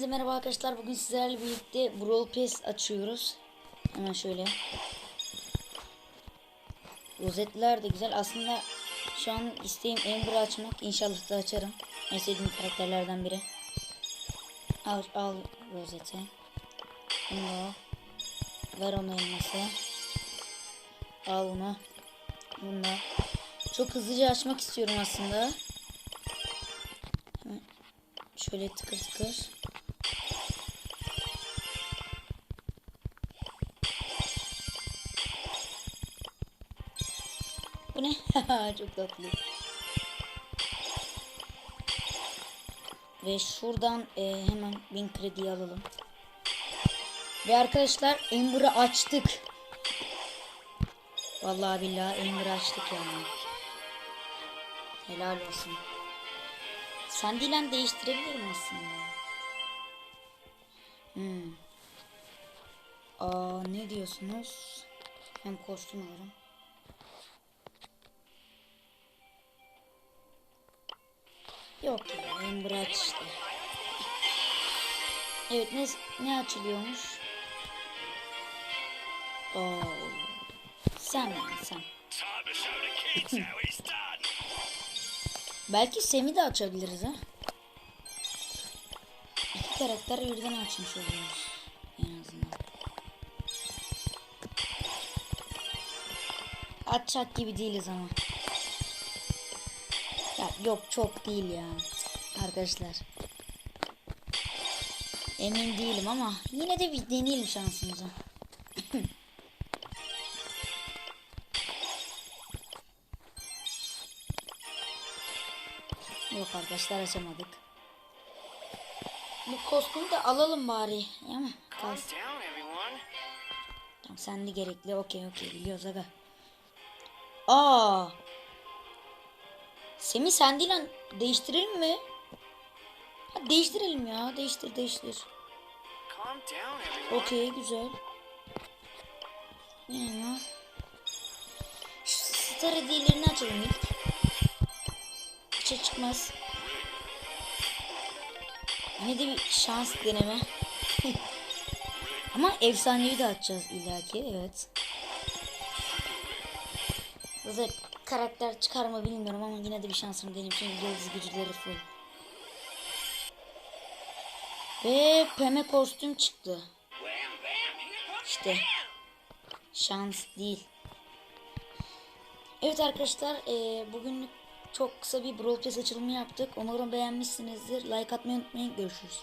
Hepinize merhaba arkadaşlar. Bugün sizlerle birlikte Brawl Pass açıyoruz. Hemen şöyle. Rozetler de güzel. Aslında şu an isteğim Amber'ı açmak. İnşallah da açarım. En sevdiğim karakterlerden biri. Al, al rozeti. Bunu. Ver ona elması. Al bunu. Bunu. Çok hızlıca açmak istiyorum aslında. Şöyle tıkır tıkır. Bu ne? Çok tatlı. Ve şuradan e, hemen bin kredi alalım. Ve arkadaşlar Ember'ı açtık. Vallahi billahi Ember'ı açtık yani. Helal olsun. Sandiyle değiştirebilirim aslında. Hmm. Aa ne diyorsunuz? Hem kostüm alırım. Yok ya Ember işte. Evet ne, ne açılıyormuş? Oo. Sen yani sen. Belki Sem'i de açabiliriz ha. İki karakter birden açmış oluyoruz. En azından. Açacak gibi değiliz ama. Ya yok çok değil ya. Arkadaşlar. Emin değilim ama yine de bir deneyelim şansımızı. Yok arkadaşlar açamadık. Bu kostümü de alalım bari. Ama kalsın. Tamam sen de gerekli. Okey okey biliyoruz aga. Aa. Semi sen değil lan. Değiştirelim mi? Ha, değiştirelim ya. Değiştir değiştir. Okey güzel. Ya? Şu star hediyelerini açalım ilk. Hiç çıkmaz. Yine de bir şans deneme. Ama efsanevi de açacağız illaki evet. Zaten karakter çıkar mı bilmiyorum ama yine de bir şansımı deneyeyim. Çünkü yıldız güçleri full. Ve pembe kostüm çıktı. İşte. Şans değil. Evet arkadaşlar eee bugün çok kısa bir Brawl Pass açılımı yaptık. Umarım beğenmişsinizdir. Like atmayı unutmayın. Görüşürüz.